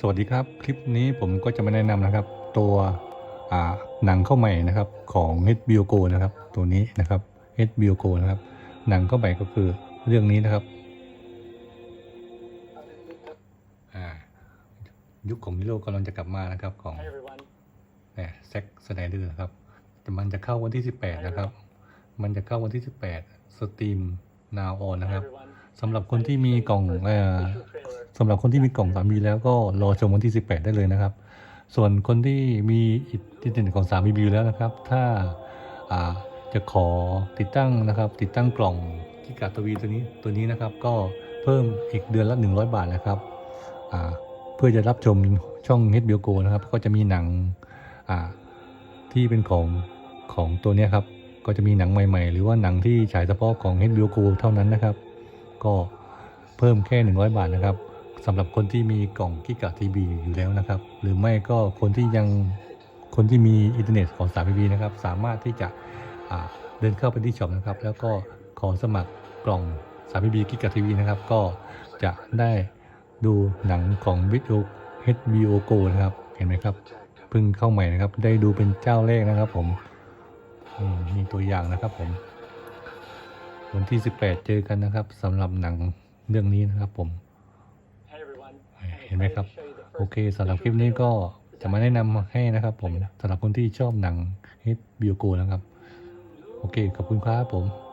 สวัสดีครับ คลิปนี้ผมก็จะมาแนะนำนะครับ ตัวอ่าหนังเข้าใหม่นะครับของ HBO Go นะครับ ตัวนี้นะครับ HBO Go นะครับ หนังเข้าใหม่ก็คือเรื่องนี้นะครับอ่ายุคของนิโรกำลังจะกลับมานะครับของ Hi everyone. แซ็กสไนเดอร์นะครับแต่มันจะเข้าวันที่ 18 นะครับ มันจะเข้าวันที่ 18 สตรีม now on นะครับ everyone. สำหรับคนที่มีกล่องเอ่อ สำหรับคนที่มีกล่องสามีแล้วก็รอชมวันที่ 18 ได้เลยนะครับ ส่วนคนที่มีอินเทอร์เน็ตของสามีอยู่แล้วนะครับ ถ้าจะขอติดตั้งนะครับ ติดตั้งกล่องกิกาตวีตัวนี้ตัวนี้นะครับ ก็เพิ่มอีกเดือนละ 100 บาทนะครับเพื่อจะรับชมช่อง HBO Go นะครับ ก็จะมีหนังที่เป็นของของตัวนี้ครับ ก็จะมีหนังใหม่ ๆ หรือว่าหนังที่ฉายเฉพาะของ HBO Go เท่านั้นนะครับ ก็เพิ่มแค่ 100 บาทนะครับ สำหรับคนที่มีกล่องกิกะทีบีอยู่แล้วนะครับ หรือไม่ก็คนที่ยังคนที่มีอินเทอร์เน็ตของ3 p b นะครับ สามารถที่จะเดินเข้าไปที่ช็อปนะครับ แล้วก็ขอสมัครกล่อง3 p b กิกะทีวีนะครับ ก็จะได้ดูหนังของวิดีโอ HBO Go นะครับ เห็นไหมครับเพิ่งเข้าใหม่นะครับ ได้ดูเป็นเจ้าแรกนะครับ ผมอืมมีตัวอย่างนะครับผม วันที่ 18 เจอกันนะครับสำหรับหนังเรื่องนี้นะครับผม เห็นไหมครับ โอเคสำหรับคลิปนี้ก็จะมาแนะนำให้นะครับ ผมสำหรับคนที่ชอบหนัง HBO Go นะครับ โอเคขอบคุณครับผม